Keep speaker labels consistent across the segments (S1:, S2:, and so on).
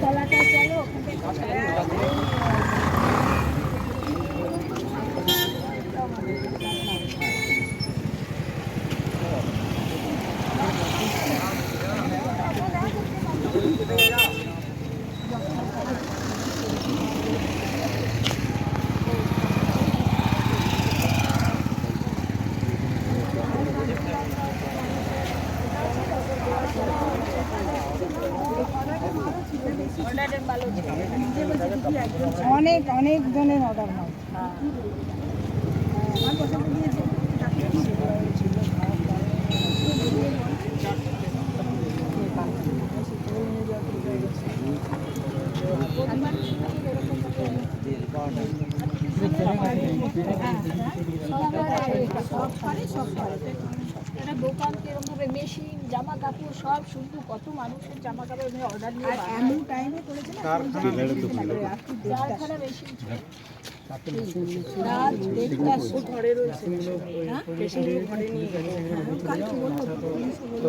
S1: 好了，大家路 satu 啊 অনেক অনেক জনের অর্ডার হয়।
S2: একটা দোকান কীরকম ভাবে মেশিন জামা কাপড় সব শুধু কত মানুষের জামা কাপড় এমনি অর্ডার নিয়ে
S1: করেছে না
S2: কারখানা মেশিন রাত দেড়টা ঘরে রয়েছে? ঘরে নিয়ে গেছে কালকে বলব তো,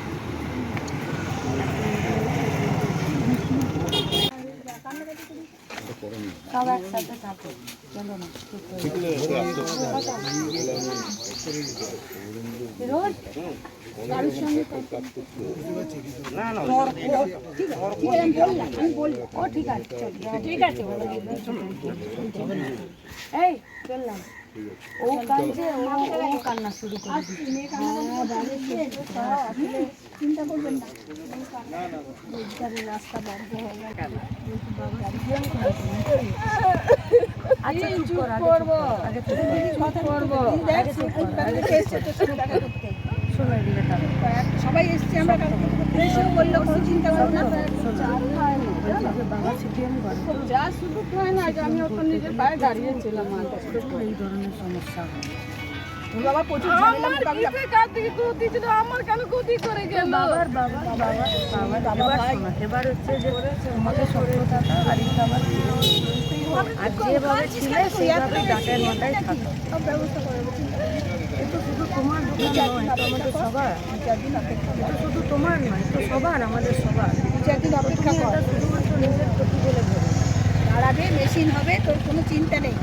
S1: সব একসাথে থাকে চলো না রোজ কারোর সঙ্গে ঠিক আছে, ঠিক আছে। এই চললাম। ও কাঁদছে ও ও কান্না শুরু করে চিন্তা করবেন না রাস্তা বন্ধ হয়ে আচ্ছা চুপ করব। আগে চুপ করব। আগে চুপ কর। করব। সবাই এসছে আমরা এসেও বলল কোনো চিন্তা করো না। যে
S2: সুযোগ হয় না আমি ওখানে নিজের পায়ে দাঁড়িয়েছিলাম
S1: এই ধরনের সমস্যা
S2: বাবা প্রচুর ঝামেলা মোকাবিলা আমার কেন ক্ষতি করে গেল?
S1: বাবার বাবা বাবার বাবার এবার এবার হচ্ছে যে তোমাকে সত্য থাকা বাড়ির খাবার আর যেভাবে ছিলে সেইভাবে ডাটের মাথায় থাকো।
S2: সব ব্যবস্থা করে দেবো।
S1: এ তো শুধু তোমার দোকান নয় এটা আমাদের সবার। এটা শুধু তোমার নয় তো সবার আমাদের সবার।
S2: দু অপেক্ষা কর।
S1: শুধুমাত্র নিজের বলে
S2: আগে মেশিন হবে তোর কোনো চিন্তা নেই।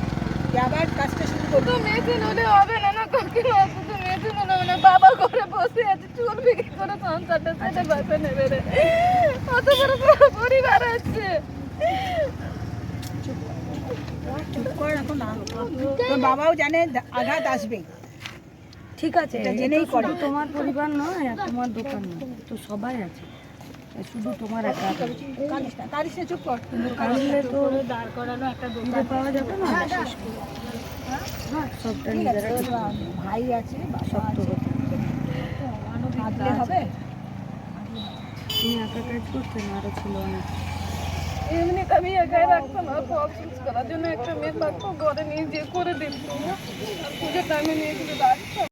S2: আবার কাজটা শুরু করব।
S3: মেশিন হলে হবে না না কাকিমা শুধু মেশিন হলে হবে না বাবা ঘরে বসে আছে চুল বিক্রি করে সংসারটা সেটা বাসা নেবে রে অত বড় বড় পরিবার আছে।
S2: চুপ কর এখন না তোর বাবাও জানে আঘাত আসবে
S1: ঠিক আছে
S2: জেনেই
S1: শুধু তোমার পরিবার নয় আর তোমার দোকান নয় তো সবাই আছে। শুধু তোমার একা
S2: চুপ কর।
S1: কিন্তু কাঁদলে তো
S2: দাঁড় করানো একটা
S1: খুঁজে পাওয়া যাবে না সবটা নিজেরা
S2: ভাই আছে
S1: হতে
S2: কাঁদলে হবে
S1: তুমি একা কাজ করতে না আরও ছিল অনেক।
S3: এমনি আমি একাই রাখতাম না ফল চুজ করার জন্য একটা মেয়ে থাকতো ঘরে নিয়ে যে করে দিন পুজোর টাইমে নিয়ে গেলে রাখতাম।